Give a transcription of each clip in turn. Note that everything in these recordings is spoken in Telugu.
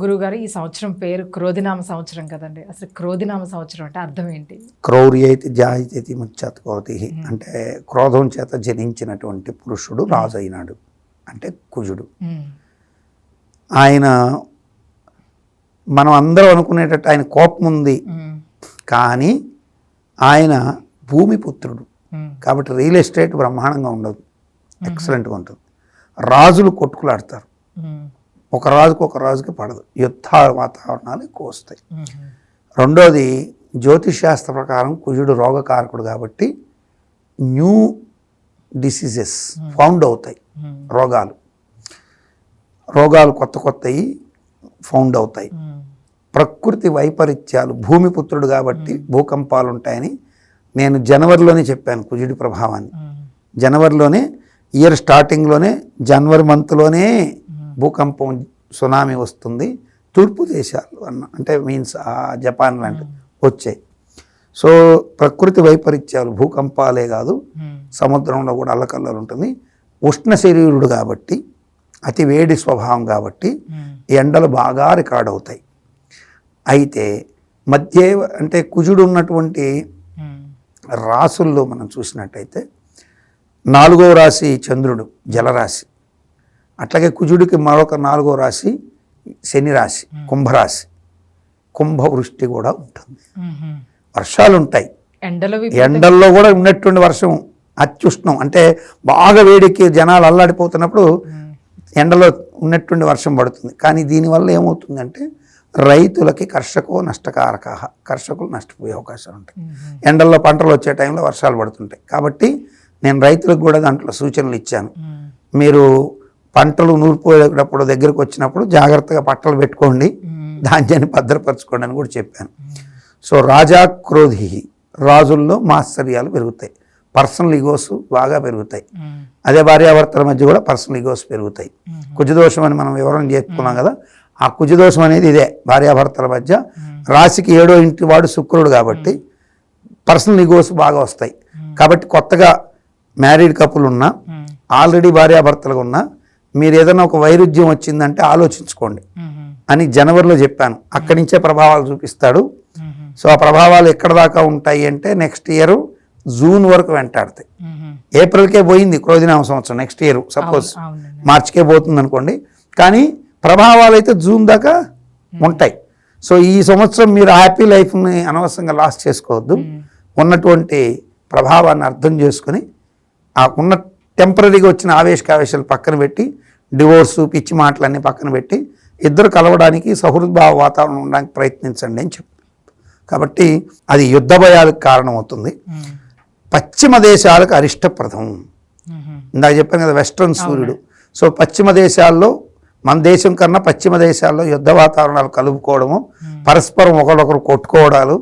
గురువుగారు ఈ సంవత్సరం పేరు క్రోధినామ సంవత్సరం కదండి. అసలు క్రోధినామ సంవత్సరం అంటే అర్థం ఏంటి? క్రౌర్యైతి జాయితేతి ముచ్చత్ కోతి అంటే క్రోధం చేత జనించినటువంటి పురుషుడు రాజు అయినాడు అంటే కుజుడు. ఆయన మనం అందరం అనుకునేటట్టు ఆయన కోపం ఉంది. కానీ ఆయన భూమిపుత్రుడు కాబట్టి రియల్ ఎస్టేట్ బ్రహ్మాండంగా ఉండదు. ఎక్సలెంట్గా ఉంటుంది. రాజులు కొట్టుకులాడతారు. ఒక రాజుకు ఒక రాజుకి పడదు. యుద్ధ వాతావరణాలు ఎక్కువ వస్తాయి రెండోది జ్యోతిష్ శాస్త్ర ప్రకారం కుజుడు రోగకారకుడు కాబట్టి న్యూ డిసీజెస్ ఫౌండ్ అవుతాయి రోగాలు. రోగాలు కొత్త కొత్తవి ఫౌండ్ అవుతాయి. ప్రకృతి వైపరీత్యాలు భూమిపుత్రుడు కాబట్టి భూకంపాలు ఉంటాయని నేను జనవరిలోనే చెప్పాను కుజుడి ప్రభావాన్ని. జనవరిలోనే ఇయర్ స్టార్టింగ్లోనే జనవరి మంత్లోనే భూకంపం సునామీ వస్తుంది. తూర్పు దేశాలు అన్న అంటే మీన్స్ ఆ జపాన్ లాంటి వచ్చాయి. సో ప్రకృతి వైపరీత్యాలు భూకంపాలే కాదు సముద్రంలో కూడా అల్లకల్లలు ఉంటుంది. ఉష్ణ శరీరుడు కాబట్టి అతి వేడి స్వభావం కాబట్టి ఎండలు బాగా రికార్డ్ అవుతాయి. అయితే మధ్య అంటే కుజుడు ఉన్నటువంటి రాసుల్లో మనం చూసినట్టయితే నాలుగో రాశి చంద్రుడు జలరాశి. అట్లాగే కుజుడికి మరొక నాలుగో రాశి శని రాశి కుంభరాశి. కుంభవృష్టి కూడా ఉంటుంది. వర్షాలు ఉంటాయి ఎండల్లో కూడా ఉన్నటువంటి వర్షం అత్యుష్ణం. అంటే బాగా వేడికి జనాలు అల్లాడిపోతున్నప్పుడు ఎండలో ఉన్నటువంటి వర్షం పడుతుంది. కానీ దీనివల్ల ఏమవుతుందంటే రైతులకి కర్షకో నష్టకారక కర్షకులు నష్టపోయే అవకాశాలు ఉంటాయి. ఎండల్లో పంటలు వచ్చే టైంలో వర్షాలు పడుతుంటాయి. కాబట్టి నేను రైతులకు కూడా దాంట్లో సూచనలు ఇచ్చాను. మీరు పంటలు నూరిపోయేటప్పుడు దగ్గరకు వచ్చినప్పుడు జాగ్రత్తగా పట్టలు పెట్టుకోండి ధాన్యాన్ని భద్రపరచుకోండి అని కూడా చెప్పాను. సో రాజా క్రోధి రాజుల్లో మాత్సర్యాలు పెరుగుతాయి. పర్సనల్ ఈగోస్ బాగా పెరుగుతాయి. అదే భార్యాభర్తల మధ్య కూడా పర్సనల్ ఈగోస్ పెరుగుతాయి. కుజదోషం అని మనం వివరణ చేసుకున్నాం కదా ఆ కుజదోషం అనేది ఇదే భార్యాభర్తల మధ్య. రాశికి ఏడో ఇంటి వాడు శుక్రుడు కాబట్టి పర్సనల్ ఈగోస్ బాగా వస్తాయి. కాబట్టి కొత్తగా మ్యారీడ్ కపుల్ ఉన్నా ఆల్రెడీ భార్యాభర్తలుగా ఉన్నా మీరు ఏదైనా ఒక వైరుధ్యం వచ్చిందంటే ఆలోచించుకోండి. అని జనవరిలో చెప్పాను. అక్కడి నుంచే ప్రభావాలు చూపిస్తాడు. సో ఆ ప్రభావాలు ఎక్కడ దాకా ఉంటాయి అంటే నెక్స్ట్ ఇయర్ జూన్ వరకు వెంటాడతాయి. ఏప్రిల్కే పోయింది క్రోధినామ సంవత్సరం నెక్స్ట్ ఇయర్ సపోజ్. మార్చికే పోతుంది అనుకోండి కానీ ప్రభావాలు అయితే జూన్ దాకా ఉంటాయి. సో ఈ సంవత్సరం మీరు హ్యాపీ లైఫ్ని అనవసరంగా లాస్ చేసుకోవద్దు. ఉన్నటువంటి ప్రభావాన్ని అర్థం చేసుకొని ఆ ఉన్న టెంపరీగా వచ్చిన ఆవేశకావేశాలు పక్కన పెట్టి డివోర్సు పిచ్చి మాటలన్నీ పక్కన పెట్టి ఇద్దరు కలవడానికి సహృద్భావ వాతావరణం ఉండడానికి ప్రయత్నించండి అని చెప్పి. కాబట్టి అది యుద్ధ భయాలకు కారణమవుతుంది. పశ్చిమ దేశాలకు అరిష్టప్రదం. ఇందాక చెప్పాను కదా వెస్ట్రన్ సూర్యుడు. సో పశ్చిమ దేశాల్లో మన దేశం కన్నా పశ్చిమ దేశాల్లో యుద్ధ వాతావరణాలు కలుపుకోవడము పరస్పరం ఒకరొకరు కొట్టుకోవడాలు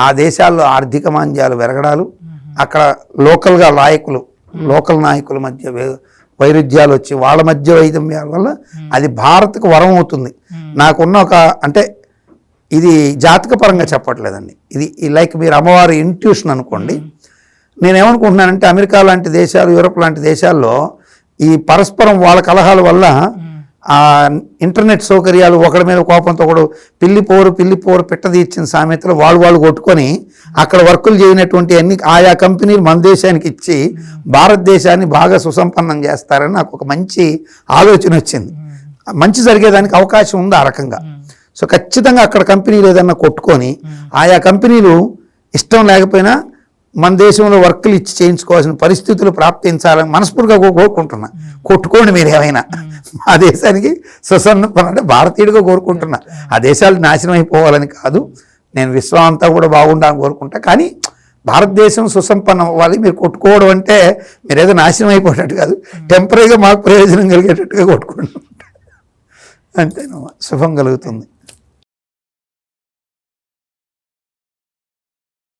ఆ దేశాల్లో ఆర్థిక మాంద్యాలు పెరగడాలు అక్కడ లోకల్గా నాయకులు లోకల్ నాయకుల మధ్య వైరుధ్యాలు వచ్చి వాళ్ళ మధ్య వైద్యాల వల్ల అది భారత్కు వరం అవుతుంది. నాకున్న ఒక అంటే ఇది జాతక పరంగా చెప్పట్లేదండి. ఇది లైక్ మీరు అమ్మవారి ఇంట్యూషన్ అనుకోండి. నేనేమనుకుంటున్నానంటే అమెరికా లాంటి దేశాలు యూరప్ లాంటి దేశాల్లో ఈ పరస్పరం వాళ్ళ కలహాల వల్ల ఆ ఇంటర్నెట్ సౌకర్యాలు ఒకడి మీద కోపంతో ఒకడు పిల్లి పోరు పిల్లి పోరు పెట్టది ఇచ్చిన సామెతలు వాళ్ళు వాళ్ళు కొట్టుకొని అక్కడ వర్కులు చేయనటువంటి అన్ని ఆయా కంపెనీలు మన దేశానికి ఇచ్చి భారతదేశాన్ని బాగా సుసంపన్నం చేస్తారని నాకు ఒక మంచి ఆలోచన వచ్చింది. మంచి జరిగేదానికి అవకాశం ఉంది ఆ రకంగా. సో ఖచ్చితంగా అక్కడ కంపెనీలు ఏదన్నా కొట్టుకొని ఆయా కంపెనీలు ఇష్టం లేకపోయినా మన దేశంలో వర్కులు ఇచ్చి చేయించుకోవాల్సిన పరిస్థితులు ప్రాప్తించాలని మనస్ఫూర్తిగా కోరుకుంటున్నా. కొట్టుకోండి మీరు ఏమైనా. మా దేశానికి సుసన్న అంటే భారతీయుడిగా కోరుకుంటున్నా. ఆ దేశాలు నాశనం అయిపోవాలని కాదు. నేను విశ్వం అంతా కూడా బాగుండాలని కోరుకుంటా. కానీ భారతదేశం సుసంపన్నం అవ్వాలి. మీరు కొట్టుకోవడం అంటే మీరు ఏదో నాశనం అయిపోయేటట్టు కాదు. టెంపరీగా మాకు ప్రయోజనం కలిగేటట్టుగా కొట్టుకోండి. అంతేనమ్మా. శుభం కలుగుతుంది.